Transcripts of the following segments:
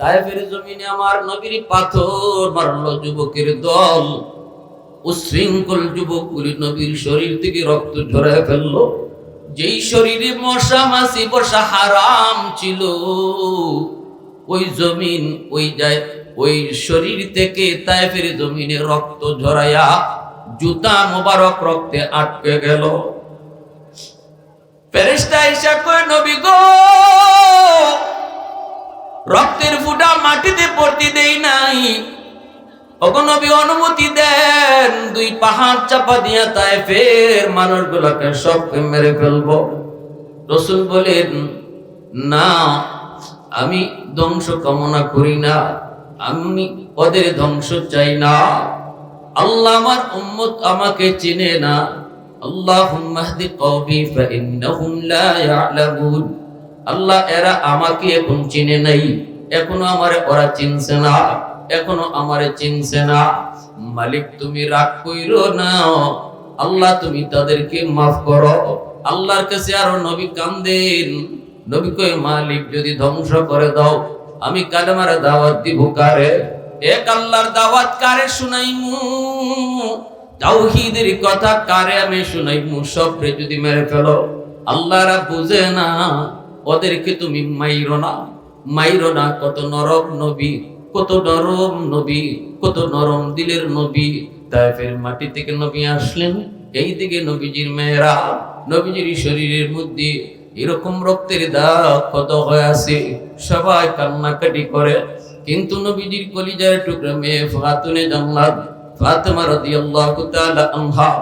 তাইফের জমিনে আমার নবীর পাথর মারলো যুবকের দল। উশৃঙ্খল যুবকগুলি নবীর শরীর থেকে রক্ত ঝরায় ফেলল। যেই শরীরে মশা, মাছি, বসা হারাম ছিল, ওই জমিন, ওই যায় ওই শরীর থেকে তাইফের জমিনে রক্ত ঝরাইয়া জুতা মোবারক রক্তে আটকে গেল। ফেরেশতা এসে কয়, নবী গো রক্তের ফুটা মাটিতে পড়তে দেই নাই। ওগো নবী অনুমতি দেন, দুই পাহাড় চাপা দিয়া তাই ফের মানুষগুলোকে সবকে মেরে ফেলব। রসুল বলেন, না, আমি ধ্বংস কামনা করি না, আমি ওদের ধ্বংস চাই না। আল্লাহ আমার উম্মত আমাকে চিনে না। আল্লাহ আল্লাহুম্মা হদি কওমি ফাইন্নাহুম লা ইয়ালামুন। আল্লাহ এরা আমাকে এখন চিনে নাই। এখনও আমারে ওরা চিনছে না। এখনও আমারে চিনছে না। মালিক, তুমি রাগ কইর না। আল্লাহ, তুমি তাদেরকে মাফ করো। আল্লাহর কাছে আরও নবী কান্দেন। নবী কই মালিক, যদি ধ্বংস করে দাও, আমি কালেমার দাওয়াত দিব কারে? এক আল্লাহর দাওয়াত কারে শুনাইমু? তাওহীদের কথা কারে আমি শুনাইমু? সবরে যদি মেরে ফেলো। আল্লাহরা বুঝে না। ওদেরকে তুমি মাইরো না। মাইরো না, কত নরম নবী, কত নরম নবী, কত নরম দিলের নবী। তাইফের মাটি থেকে নবী আসলেন, এই দিকে নবীজির মেয়েরা, নবীজির শরীরের মধ্যে এরকম রক্তের দাগ কত হয়ে আছে, সবাই কান্নাকাটি করে। কিন্তু নবীজির কলিজার টুকরা মেয়ে ফাতুনে জান্নাত ফাতেমা রাদিয়াল্লাহু তাআলা আনহা।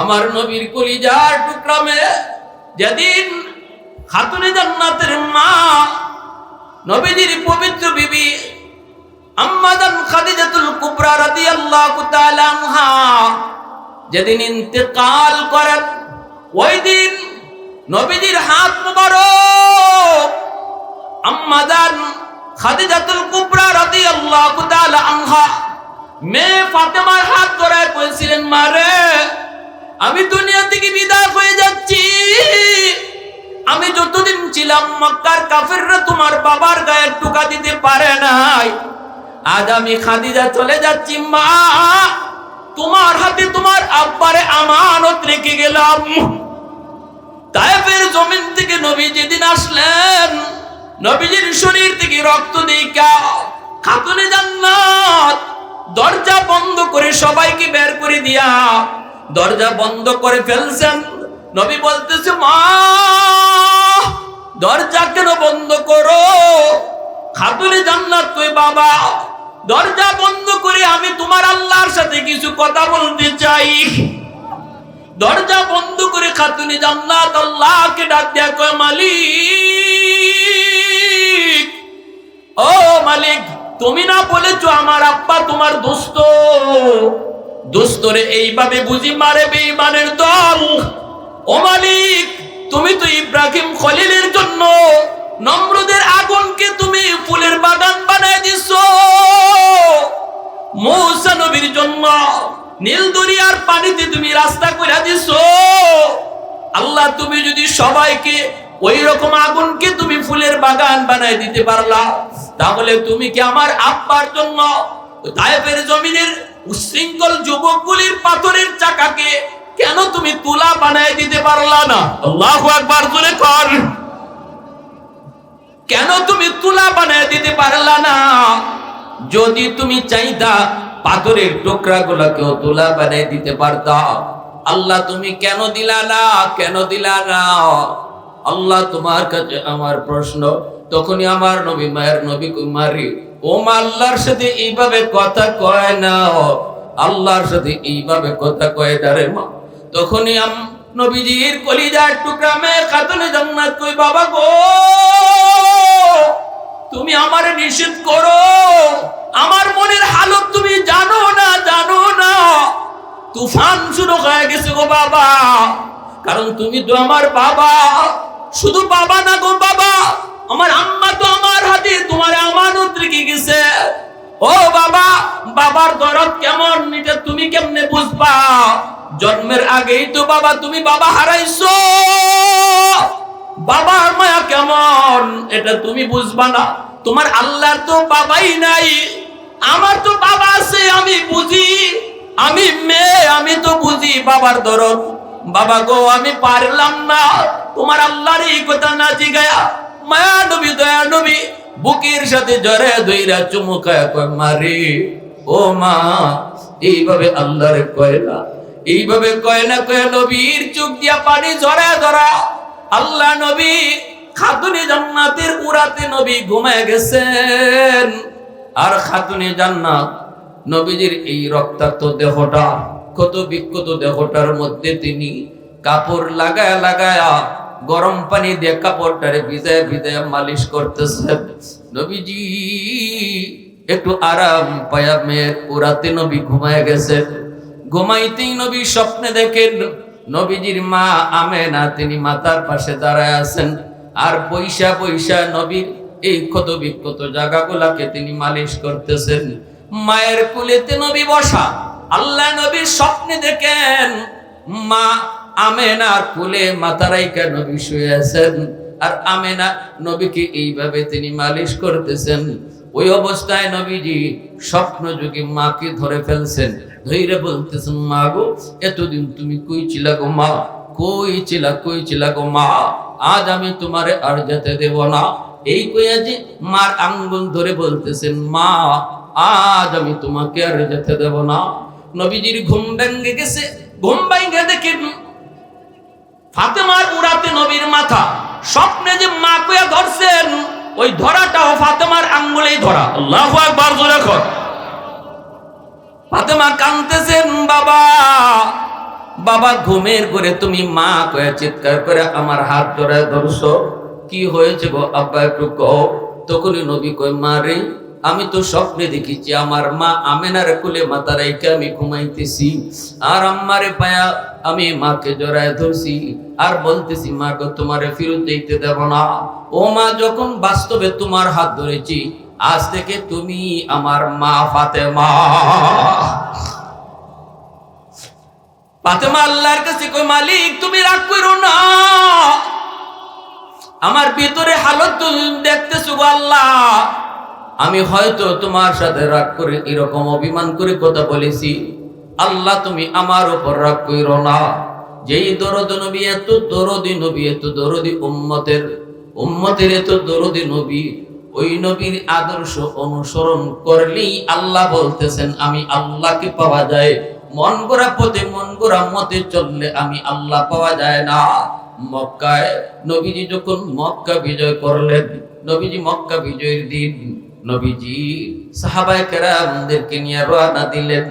আমার নবীর কলিজার টুকরা মেয়ে যেদিন খাতুনে জান্নাতের মা, নবীজির পবিত্র বিবি আম্মাদান খাদিজাতুল কুবরা রাদিয়াল্লাহু তাআলা আনহা যেদিন ইন্তেকাল করেন, ওই দিন নবীজির হাত মুবারক আম্মাদান খাদিজাতুল কুবরা রাদিয়াল্লাহু তাআলা আনহা মেয়ে ফাতেমার হাত ধরে কইছিলেন মারে আমি দুনিয়া থেকে বিদায় হয়ে যাচ্ছি। আমি যতদিন ছিলাম মক্কার কাফেররা তোমার বাবার গায়ে টুকা দিতে পারে নাই। আজ আমি খাদিজা চলে যাচ্ছি, মা। তোমার হাতে তোমার আব্বারে আমানত রেখে গেলাম। তাইফের জমিন থেকে নবী যেদিন আসলেন, নবীজির শরীর থেকে রক্ত দিকা খাতুনে জান্নাত, দরজা বন্ধ করে সবাইকে বের করে দিয়া, দরজা বন্ধ করে ফেলছেন। নবী বলতেছে, মা, দরজা কেন বন্ধ করো? খাতুনে জান্নাত তুই বাবা। দরজা বন্ধ করে আমি তোমার আল্লাহর সাথে কিছু কথা বলতে চাই। দরজা বন্ধ করে খাতুনে জান্নাত আল্লাহকে ডাক দেয়া কয়, মালিক, ও মালিক, তুমি না বলেছ আমার আব্বা তোমার দোস্ত? দোস্তরে এইভাবে বুঝি মারে বেঈমানের দল। ও মালিক, তুমি তো ইব্রাহিম খলিলের জন্য নম্রদের আগুনকে তুমি ফুলের বাগান বানায় দিছো। মৌসা নবীর জন্য নীল দরিয়ার পানিতে তুমি রাস্তা করে দিছো। আল্লাহ, তুমি যদি সবাইকে ওই রকম আগুনকে তুমি ফুলের বাগান বানায় দিতে পারলা, তাহলে তুমি কি আমার আব্বার জন্য তায়েফের জমিনের উশৃঙ্খল যুবকগুলির পাথরের চাকাকে কেন তুমি তুলা বানায় দিতে পারলা না? আল্লাহু আকবার জোরে কর। কেন তুমি তুলা বানায় দিতে পারলা না? যদি তুমি চাইতা পাথরের টুকরা গুলাকেও তুলা বানায় দিতে পারতা। আল্লাহ তুমি কেন দিলা না? কেন দিলা না? আল্লাহ তোমার কাছে আমার প্রশ্ন। তখনই আমার নবী মায়ের নবী কুমারী, ও মা, আল্লাহর সাথে এইভাবে কথা কয় না। আল্লাহর সাথে এইভাবে কথা কয় দারে মা। তখনই নবীজির কলিজার টুকরা মেয়ে খাতুনে জান্নাত কই বাবা গো? তুমি আমারে নিষেধ করো। আমার মনের হালত তুমি জানো না জানো না। তুফান শুরু হয়ে গেছে গো বাবা। কারণ তুমি তো আমার বাবা। শুধু বাবা না গো বাবা, আমার আম্মা তো আমার হাতে, তোমার আমানত রেখে গেছে। ও বাবা, বাবার দরদ কেমন, এটা তুমি কেমনে বুঝবা? জন্মের আগেই তো বাবা, তুমি বাবা হারাইছো। বাবার মায়া কেমন, এটা তুমি বুঝবা না। তোমার আল্লাহর তো বাবাই নাই, আমার তো বাবা আছে, আমি বুঝি। আমি মেয়ে, আমি তো বুঝি বাবার দরদ বাবা গো, আমি পারলাম না, তোমার আল্লাহর এই কথা না জিগায়া, মায়া নবী, দয়া নবী, বুকের সাথে জরে দইরা চুমুকায় কয় মারে ও মা, এইভাবে আল্লাহরে কয় না। এইভাবে কয় না কয়ে নবীর চোখ দিয়া পানি ঝরা ধরা আল্লাহ নবী খাতুনে জান্নাতের উড়াতে নবী ঘুমায় গেছেন। আর খাতুনে জান্নাত নবীজির এই রক্তাক্ত দেহটা ক্ষত বিক্ষত দেহটার মধ্যে তিনি কাপড় লাগায়া লাগায়া গরম পানি দিয়ে কাপড়টারে ভিজায় ভিজায় মালিশ করতেছেন। নবীজি একটু আরাম পায়া মেয়ের উড়াতে নবী ঘুমায় গেছেন। ঘুমাইতেই নবী স্বপ্নে দেখেন নবীজির মা আমেনা, তিনি মাতার পাশে দাঁড়ায় আছেন। আর পয়সা পয়সা নবীর এই ক্ষত বিক্ষত জায়গাগুলাকে তিনি মালিশ করতেছেন। মায়ের কুলেতে নবী বসা। আল্লাহ নবীর স্বপ্নে দেখেন মা আমেনার কুলে মাতারাইকা নবী শুয়ে আছেন। আর আমেনা নবীকে এইভাবে তিনি মালিশ করতেছেন। ওই অবস্থায় নবীজি স্বপ্ন যুগে মাকে ধরে ফেলছেন। ধৈর্য বলতেছেন মা গো, এতদিন তুমি কই ছিলা গো মা? কই ছিলা কই ছিলা গো মা? আজ আমি তোমারে আর যেতে দেব না। এই কইয়া যে মার আঙ্গুল ধরে বলতেছেন মা, আজ আমি তোমাকে আর যেতে দেব না। নবীজির ঘুম ভেঙ্গে গেছে। ঘুম ভেঙ্গে দেখেন ফাতেমার উড়াতে নবীর মাথা। স্বপ্নে যে মা কইয়া ধরছেন, ওই ধরাটাও ফাতেমার আঙ্গুলেই ধরা। আল্লাহ একবার জোরে কর। ফাতেমা কানতেছেন বাবা বাবা, ঘুমের করে তুমি মা কয়ে চিৎকার করে আমার হাত ধরে ধরছো। কি হয়েছে গো, আব্বা, একটু কও। তখনই নবী কয়, মা রে, আমি তো স্বপ্নে দেখেছি, আমার মা আমেনার কুলে মাথা রাইকে আমি ঘুমাইতেছি। আর আম্মারে পায়া আমি মাকে জড়ায় ধরছি, আর বলতেছি, মা গো, তোমারে ফিরত দেখতে দেব না। ও মা, যখন বাস্তবে তোমার হাত ধরেছি আজ থেকে তুমি আমার মা ফাতেমা। ফাতেমা আল্লাহর কাছে কই মালিক, তুমি রাগ করো না। আমার ভিতরে হালত দেখতেছো আল্লাহ। আমি হয়তো তোমার সাথে রাগ করে, এরকম অভিমান করে কথা বলেছি। আল্লাহ, তুমি আমার উপর রাগ করো না। যেই দরদ নবী, এত দরদি নবী, এত দরদি উম্মতের উম্মতের এত দরদি নবী। ওই নবীর আদর্শ অনুসরণ করলেই আল্লাহ বলতেছেন, আমি আল্লাহকে পাওয়া যায়। মন গড়া পথে, মন গড়া মতে চললে আমি আল্লাহ পাওয়া যায় না। মক্কায় নবীজি যখন মক্কা বিজয় করলেন, নবীজি মক্কা বিজয়ের দিন নবীজি সাহাবায় কেরামদেরকে নিয়ে রওনা দিলেন।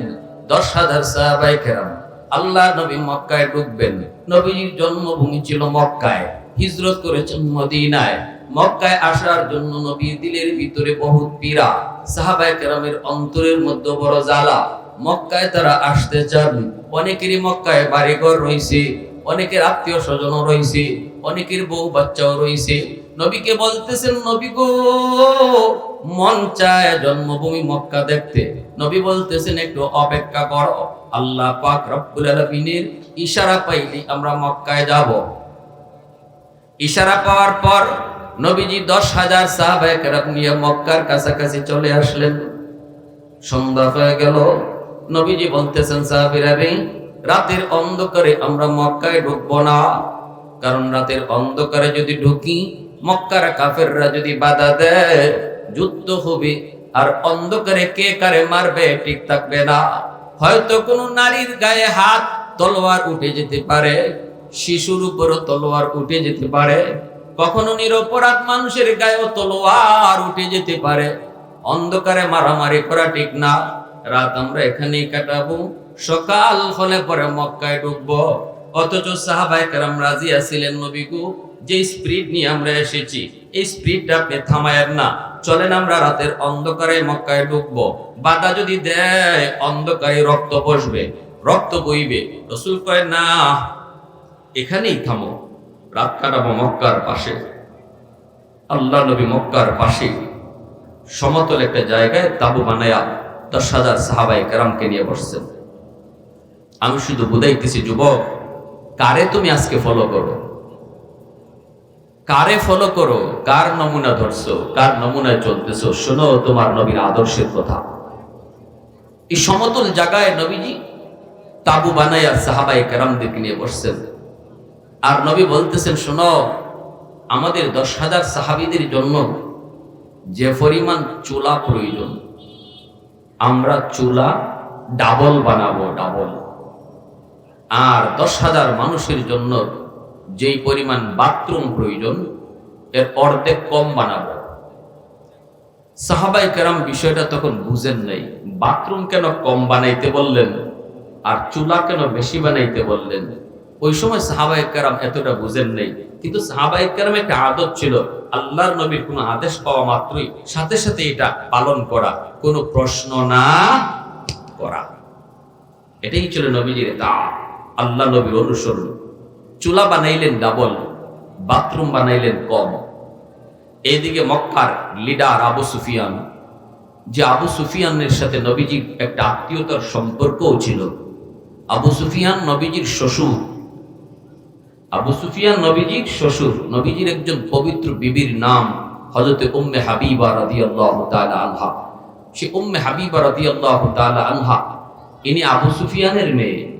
দশ হাজার সাহাবায় কেরাম, আল্লাহ নবী মক্কায় ঢুকবেন। নবীজির জন্মভূমি ছিল মক্কায়। হিজরত করেছেন মদিনায়। মক্কায় আসার জন্য নবীর দিলের ভিতরে বহুত পীড়া। সাহাবায় কেরামের অন্তরের মধ্যে বড় জ্বালা। মক্কায় তারা আসতে চান। অনেকেরই মক্কায় বাড়িঘর রয়েছে, অনেকের আত্মীয় স্বজনও রয়েছে, অনেকের বউ বাচ্চাও রয়েছে। নবীকে বলতেছেন, নবী গো, মন চায় জন্মভূমি মক্কা দেখতে। নবী বলতেছেন, একটু অপেক্ষা করো। আল্লাহ পাক রব্বুল আলামিনের ইশারা পাইলি আমরা মক্কায় যাব। ইশারা পাওয়ার পর নবীজি দশ হাজার সাহাবায়ে কেরাম নিয়ে মক্কার কাছাকাছি চলে আসলেন। সন্ধ্যা হয়ে গেল। নবীজি বলতেছেন, সাহাবীরা রে, রাতের অন্ধকারে আমরা মক্কায় ঢুকবো না। কারণ রাতের অন্ধকারে যদি ঢুকি, মক্কার কাফেররা যদি বাধা দেয়, যুদ্ধ হবে। আর অন্ধকারে কে কারে মারবে, ঠিক থাকবে না। হয়তো কোনো নারীর গায়ে হাত, তলোয়ার উঠে যেতে পারে। শিশুর উপরও তলোয়ার উঠে যেতে পারে। কখনো নিরপরাধ মানুষের গায়েও তলোয়ার উঠে যেতে পারে। অন্ধকারে মারামারি করা ঠিক না। রাত আমরা এখানেই কাটাবো। সকাল হলে পরে মক্কায় ঢুকবো। অথচ সাহাবাই কারাম রাজি আছিলেন নবীগু, যে স্পিরিট নিয়ে আমরা এসেছি, এই স্পিরিটটা আপনি থামায়েন না। চলেন আমরা রাতের অন্ধকারে মক্কায় ঢুকবো। বাধা যদি দেয়, অন্ধকারে রক্ত বসবে, রক্ত বইবে। রসুল কয়, না এখানেই থামো। রাত কাটাবো মক্কার পাশে। আল্লাহ নবী মক্কার পাশে। সমতল একটা জায়গায় তাবু বানায়া দশ হাজার সাহাবাই কেরামকে নিয়ে বসছেন। আমি শুধু বুঝাইতেছি, যুবক, কারে তুমি আজকে ফলো করো? কারে ফলো করো? কার নমুনা ধরছো? কার নমুনায় চলতেছো? শোনো তোমার নবীর আদর্শের কথা। এই সমতল জায়গায় নবীজি তাবু বানাইয়া সাহাবাই কেরামদেরকে নিয়ে বসছেন। আর নবী বলতেছেন, শোনো, আমাদের দশ হাজার সাহাবিদের জন্য যে পরিমাণ চুলা প্রয়োজন, আমরা চুলা ডাবল বানাবো, ডাবল। আর দশ হাজার মানুষের জন্য যেই পরিমাণ বাথরুম প্রয়োজন, এর অর্ধেক কম বানাবো। সাহাবাই কেরাম বিষয়টা তখন বুঝেন নাই। বাথরুম কেন কম বানাইতে বললেন, আর চুলা কেন বেশি বানাইতে বললেন? ওই সময় সাহাবাই কেরাম এতটা বুঝেন নাই। কিন্তু সাহাবাই কেরাম একটা আদত ছিল, আল্লাহর নবীর কোনো আদেশ পাওয়া মাত্রই সাথে সাথে এটা পালন করা। কোনো প্রশ্ন না করা। এটাই ছিল নবীজির দা আল্লাহ নবীর অনুসরণ। চুলা বানাইলেন ডাবল, বাথরুম বানাইলেন কম। এইদিকে মক্কার লিডার আবু সুফিয়ান, যে আবু সুফিয়ানের সাথে নবীজির একটা আত্মীয়তার সম্পর্কও ছিল। আবু সুফিয়ান নবীজির শ্বশুর আবু সুফিয়ান নবীজির শ্বশুর, নবীজির একজন পবিত্র বিবির নাম হজরতে উম্মে হাবিবা রাদিয়াল্লাহু তাআলা আনহা। সে উম্মে হাবিবা রাদিয়াল্লাহু তাআলা আনহা, ইনি আবু সুফিয়ানের মেয়ে।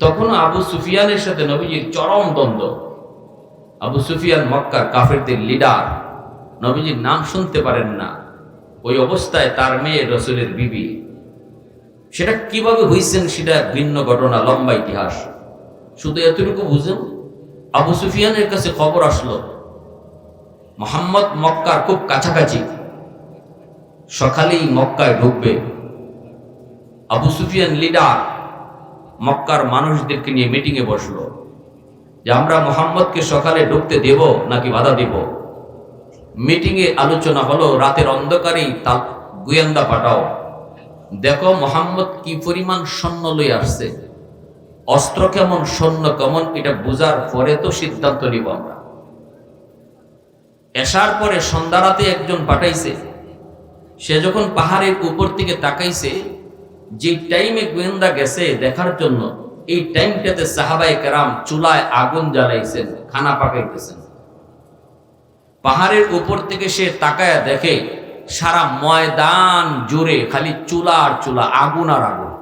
তখন আবু সুফিয়ানের সাথে নবীজির চরম দ্বন্দ্ব। আবু সুফিয়ান মক্কার কাফেরদের লিডার। নবীজির নাম শুনতে পারেন না। ওই অবস্থায় তার মেয়ে রসুলের বিবি। সেটা কীভাবে হয়েছেন সেটা ভিন্ন ঘটনা, লম্বা ইতিহাস। শুধু এতটুকু বুঝেন? আবু সুফিয়ানের কাছে খবর আসলো, মোহাম্মদ মক্কার খুব কাছাকাছি। সকালেই মক্কায় ঢুকবে। আবু সুফিয়ান লিডার মক্কার মানুষদেরকে নিয়ে মিটিংয়ে বসল, যে আমরা মোহাম্মদকে সকালে ঢুকতে দেব নাকি বাধা দেব? মিটিংয়ে আলোচনা হলো, রাতের অন্ধকারেই তা গুয়েন্দা পাঠাও। দেখো মোহাম্মদ কি পরিমাণ সৈন্য লই আসছে। অস্ত্র কেমন, সৈন্য কেমন, এটা বোঝার পরে তো সিদ্ধান্ত নিব আমরা। এসার পরে সন্ধ্যা রাতে একজন পাঠাইছে। সে যখন পাহাড়ের উপর থেকে তাকাইছে, যে টাইমে গোয়েন্দা গেছে দেখার জন্য, এই টাইমটাতে সাহাবাই কেরাম চুলায় আগুন জ্বালাইছেন, খানা পাকাইতেছেন। পাহাড়ের উপর থেকে সে তাকায় দেখে সারা ময়দান জুড়ে খালি চুলা আর চুলা, আগুন আর আগুন।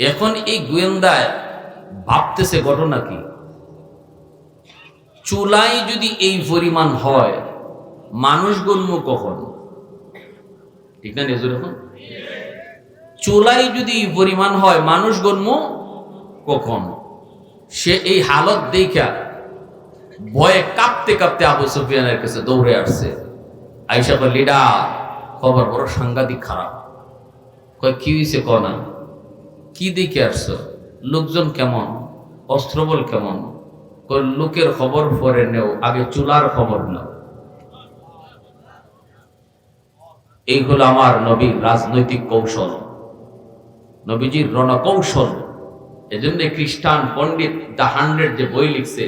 এখন এই গোয়েন্দায় ভাবতেছে ঘটনা কি? চুলাই যদি এই পরিমাণ হয়, মানুষ গণ্য কখন? ঠিক না নেজুর এখন চুলাই যদি পরিমাণ হয়, মানুষ গণ্য কখন? সে এই হালত দেখা ভয়ে কাঁপতে কাঁপতে আবু সুফিয়ানের কাছে দৌড়ে আসছে। আইসা লিডার, খবর বড় সাংঘাতিক খারাপ। কয়, কি হয়েছে কনা কি দেখে আসছো? লোকজন কেমন? অস্ত্রবল কেমন? লোকের খবর পরে নেও, আগে চুলার খবর নাও। এই হলো আমার নবীর রাজনৈতিক কৌশল। নবীজির রণকৌশল। এজন্য খ্রিস্টান পণ্ডিত দ্য হান্ড্রেড যে বই লিখছে,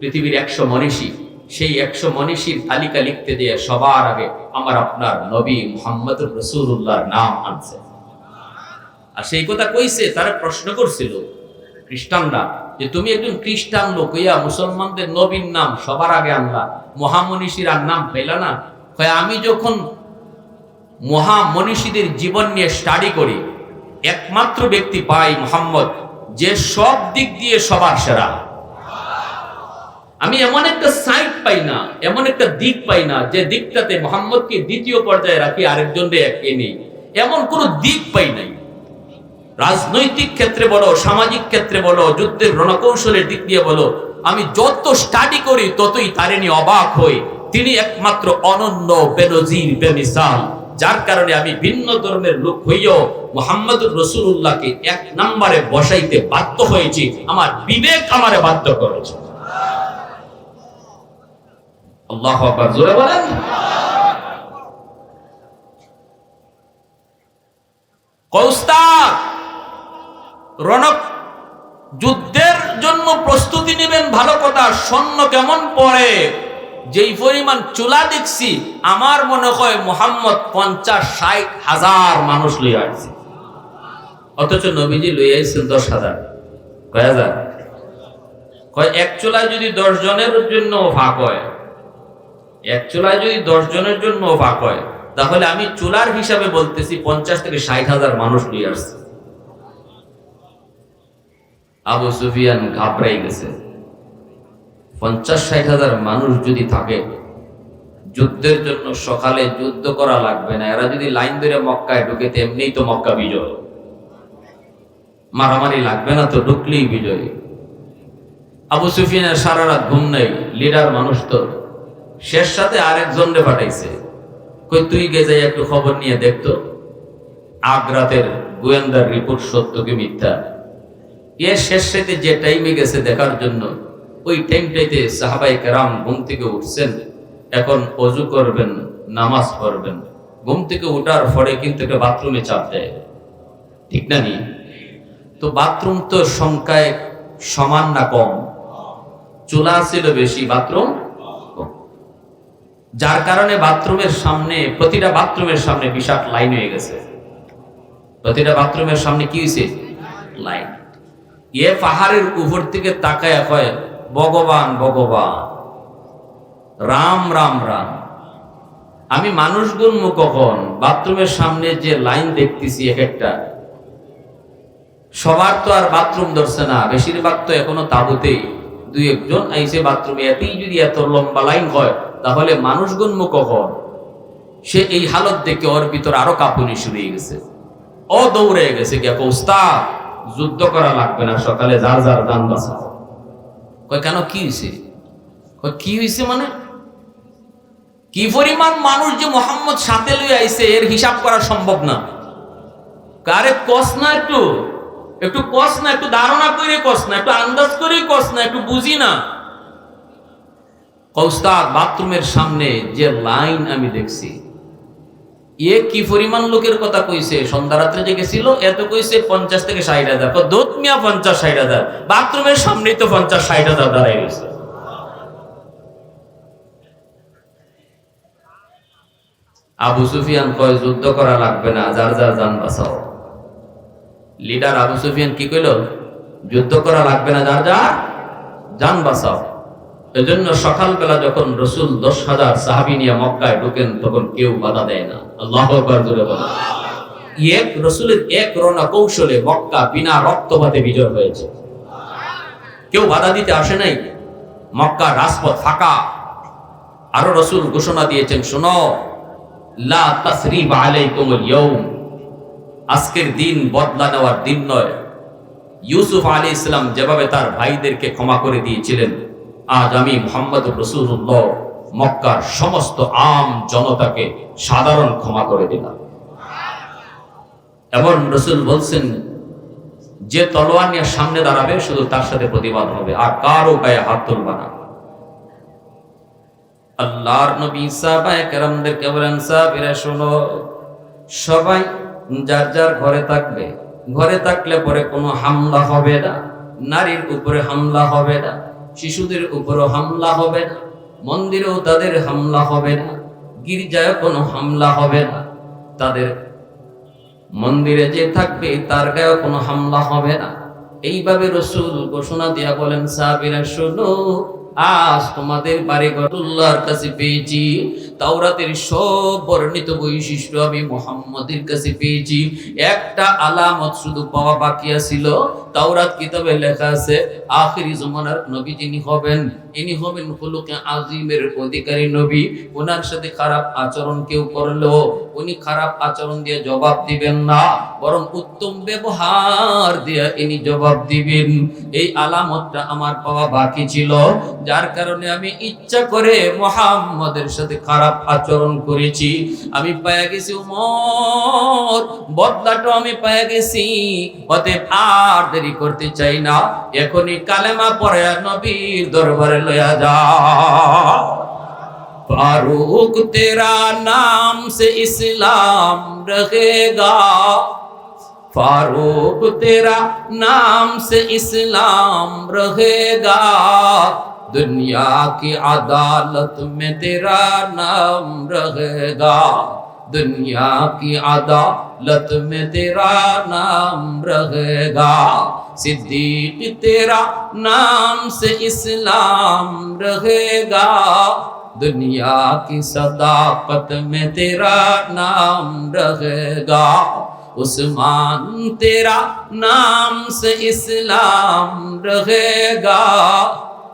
পৃথিবীর একশো মনীষী, সেই একশো মনীষীর তালিকা লিখতে দিয়ে সবার আগে আমার আপনার নবী মোহাম্মদ রসুল্লাহর নাম আনছে। আর সেই কথা কইছে, তারা প্রশ্ন করছিল খ্রিস্টানরা যে তুমি একজন খ্রিস্টান লোক, ইয়া মুসলমানদের নবীর নাম, সবার আগে আনলা, মহামনীষীর আর নাম পেলা না? কয়, আমি যখন মহামনীষীদের জীবন নিয়ে স্টাডি করি, একমাত্র ব্যক্তি পাই মোহাম্মদ, যে সব দিক দিয়ে সবার সেরা। আমি এমন একটা সাইড পাই না, এমন একটা দিক পাই না, যে দিকটাতে মোহাম্মদকে দ্বিতীয় পর্যায়ে রাখি আরেকজনকে একে নেই। এমন কোন দিক পাই নাই। রাজনৈতিক ক্ষেত্রে বলো, সামাজিক ক্ষেত্রে বলো, যুদ্ধের রণকৌশলের দিক দিয়ে বলো, আমি যত স্টাডি করি, ততই তারে নিয়ে অবাক হই। তিনি একমাত্র অনন্য বেনজির বেমিসাল। যার কারণে আমি ভিন্ন ধর্মের লোক হইয়াও মোহাম্মদ রসুল্লাহকে এক নম্বরে বসাইতে বাধ্য হয়েছি। আমার বিবেক আমারে বাধ্য করেছে। আল্লাহ জোরে বলেন। কৌস্তার রণক যুদ্ধের জন্য প্রস্তুতি নেবেন, ভালো কথা সৈন্য কেমন পড়ে? যেই পরিমাণ চুলা দেখছি, আমার মনে হয় মোহাম্মদ পঞ্চাশ, ষাট হাজার মানুষ লইয়া আসছে। অথচ নবীজি লইয়া আসছেন দশ হাজার। কয় হাজার? কয়, এক চুলায় যদি দশ জনের জন্য ভাগ হয়, এক চুলায় যদি দশ জনের জন্য ভাগ হয়, তাহলে আমি চুলার হিসাবে বলতেছি পঞ্চাশ থেকে ষাট হাজার মানুষ নিয়ে আসছে। আবু সুফিয়ান ঘাবড়াই গেছে। পঞ্চাশ ষাট হাজার মানুষ যদি থাকে, যুদ্ধের জন্য সকালে যুদ্ধ করা লাগবে না। এরা যদি লাইন ধরে মক্কায় ঢুকে এমনিই তো মক্কা বিজয়। মারামারি লাগবে না তো, ঢুকলেই বিজয়। আবু সুফিয়ানের সারা রাত ঘুম নেই লিডার মানুষ তো। শেষ সাথে আরেকজন রে পাঠাইছে। কই, তুই গে যাই একটু খবর নিয়ে দেখতো আগ্রাতের গোয়েন্দার রিপোর্ট সত্য কি মিথ্যা? এ শেষ সাথে যে টাইমে গেছে দেখার জন্য, ওই টাইমটাইতে সাহাবাই কেরাম ঘুম থেকে উঠছেন। এখন অজু করবেন, নামাজ পড়বেন। ঘুম থেকে উঠার পরে কিন্তু একটা বাথরুমে চাপ দেয়। ঠিক না নি? তো বাথরুম তো সংখ্যায় সমান না কম? চুলা ছিল বেশি, বাথরুম যার কারণে বাথরুমের সামনে, প্রতিটা বাথরুমের সামনে বিশাল লাইন হয়ে গেছে। প্রতিটা বাথরুমের সামনে কি হয়েছে লাইন এ পাহাড়ের উপর থেকে তাকায় কয়, ভগবান ভগবান, রাম রাম রাম, আমি মানুষ গুনব কখন? বাথরুমের সামনে যে লাইন দেখতেছি এক একটা। সবার তো আর বাথরুম ধরছে না, বেশিরভাগ তো এখনও তাবুতেই। দুই একজন আইসে বাথরুমে, এতেই যদি এত লম্বা লাইন হয়, তাহলে মানুষ গুনব কখন? সে এই হালত দেখে ওর ভিতর আরও কাঁপুনি শুরু হয়ে গেছে। ও দৌড়ে গেছে কে উস্তাদ যুদ্ধ করা লাগবে না, সকালে যার যার দান বাঁচাও। কয়, কেন কি হয়েছে কি হয়েছে মানে? কি পরিমাণ মানুষ যে মোহাম্মদ সাথে লই আইছে, এর হিসাব করা সম্ভব না। কারে কস না একটু। একটু কস না, একটু ধারণা করে কস না, একটু আন্দাজ করে কস না, একটু বুঝি না। কৌস্তাদ বাথরুমের সামনে যে লাইন আমি দেখছি এ কি পরিমাণ লোকের কথা কইছে? সন্ধ্যা রাত্রে যে গেছিল এত কইছে পঞ্চাশ থেকে ষাট হাজার। দুধ মিয়া পঞ্চাশ ষাট হাজার। বাথরুমের সামনেই তো পঞ্চাশ ষাট হাজার দাঁড়াই গেছে আবু সুফিয়ান কয়, যুদ্ধ করা লাগবে না, যার যার যান বাঁচাও। লিডার আবু সুফিয়ান কি কইল? যুদ্ধ করা লাগবে না, যার যার যান বাঁচাও। এজন্য সকালবেলা যখন রসুল দশ হাজার সাহাবি নিয়ে মক্কায় ঢুকেন, তখন কেউ বাধা দেয় না। আল্লাহ এক রসুলের এক রণা কৌশলে মক্কা বিনা রক্তপাতে বিজয় হয়েছে। কেউ বাধা দিতে আসে নাই। মক্কা রাজপথ ফাঁকা। আরও রসুল ঘোষণা দিয়েছেন, শোনো, লা তাসরিব আলাইকুমুল ইয়াউম। আজকের দিন বদলা নেওয়ার দিন নয়। ইউসুফ আলী ইসলাম যেভাবে তার ভাইদেরকে ক্ষমা করে দিয়েছিলেন আজ আমি মোহাম্মদ রসুল্লাহ মক্কার সমস্ত আম জনতাকে সাধারণ ক্ষমা করে দিলাম। এমন রসুল বলছেন, যে তলোয়ার নিয়ে সামনে দাঁড়াবে, শুধু তার সাথে প্রতিবাদ হবে, আর কারও গায়ে হাত তুলবা না। আল্লাহর নবী সাহাবায়ে কেরামদেরকে বলেন, সাহাবীরা, শোনো, সবাই যার যার ঘরে থাকবে, ঘরে থাকলে পরে কোনো হামলা হবে না, নারীর উপরে হামলা হবে না। শিশুদের উপরও হামলা হবে না, মন্দিরেও তাদের হামলা হবে না গির্জায় কোনো হামলা হবে না। তাদের মন্দিরে যে থাকবে, তার গায়ে কোনো হামলা হবে না। এইভাবে রসুল ঘোষণা দিয়া বলেন, সাহাবিরা, শোনো আজ তোমাদের বাড়ি ঘরুল্লাহর কাছে পেয়েছি। তাওরাতের সব বর্ণিত বৈশিষ্ট্য আমি মোহাম্মদের কাছে পেয়েছি। একটা আলামত শুধু পাওয়া বাকি ছিল তাওরাত কিতাবে লেখা আছে, আখিরি জমানার নবী যিনি হবেন, ইনি হবেন হুলুকে আজিমের অধিকারী নবী। ওনার সাথে খারাপ আচরণ কেউ করল উনি খারাপ আচরণ দিয়ে জবাব দিবেন না, বরং উত্তম ব্যবহার দিয়ে ইনি জবাব দিবেন। এই আলামতটা আমার পাওয়া বাকি ছিল। যার কারণে আমি ইচ্ছা করে মোহাম্মদের সাথে খারাপ আচরণ করেছি আমি পায়া গেছি উমর বদলাটা আমি পায়া গেছি অতএব আর দেরি করতে চাই না এখনই কালেমা পড়ে নবীর দরবারে লয়া যা फारूक तेरा नाम से इस्लाम रहेगा फारूक तेरा नाम से इस्लाम रहेगा दुनिया की अदालत में तेरा नाम रहेगा। दुनिया की अदालत में तेरा नाम रहेगा। सिद्दीक तेरा नाम से इस्लाम रहेगा। दुनिया की सदाकत में तेरा नाम रहेगा। उस्मान तेरा नाम से इस्लाम रहेगा।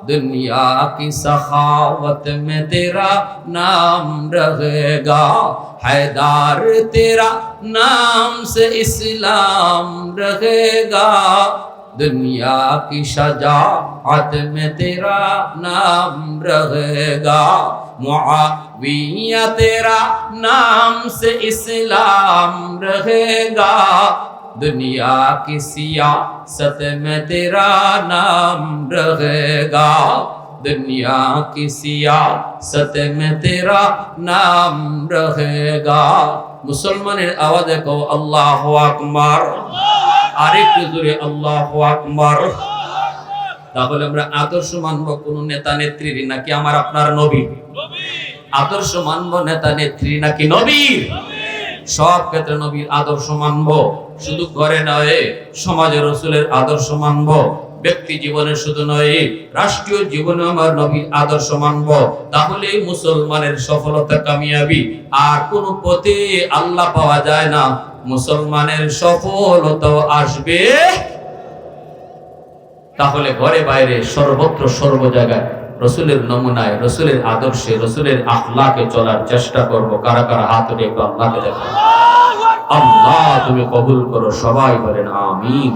दुनिया की सखावत में तेरा नाम रहेगा। हैदार, तेरा नाम से इस्लाम रहेगा। दुनिया की शजाअत में तेरा नाम रहेगा। मुआविया तेरा नाम से इस्लाम रहेगा। दुनिया की सियासत में तेरा नाम रहेगा दुनिया की सियासत में तेरा नाम रहेगा মুসলমানের আওয়াজে কও আল্লাহ আকবার আরেকটু জোরে আল্লাহ আকবার তাহলে আমরা আদর্শ মানব কোন নেতা নেত্রীর নাকি আমার আপনার নবী আদর্শ মানব নেতা নেত্রী নাকি নবীর সব ক্ষেত্রে নবীর আদর্শ মানব। শুধু ঘরে নয়, সমাজে রসুলের আদর্শ মানব। ব্যক্তি জীবনে শুধু নয়, রাষ্ট্রীয় জীবনে আমার নবীর আদর্শ মানব। তাহলে মুসলমানের সফলতা কামিয়াবি। আর কোন পথে আল্লাহ পাওয়া যায় না। মুসলমানের সফলতা আসবে। তাহলে ঘরে বাইরে সর্বত্র সর্ব জায়গায়। রসুলের নমুনায়, রসুলের আদর্শে, রসুলের আখলাকে চলার চেষ্টা করব। কারা কারা হাত রেখে আল্লাহকে দেখো আল্লাহ, তুমি কবুল করো, সবাই বলেন আমিন।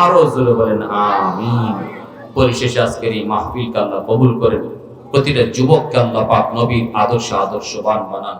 আরও জোরে বলেন আমিন। পরিশেষে আজকের এই মাহফিলকে আল্লাহ কবুল করেন প্রতিটা যুবককে আল্লাহ পাক নবীর আদর্শ আদর্শবান বানান।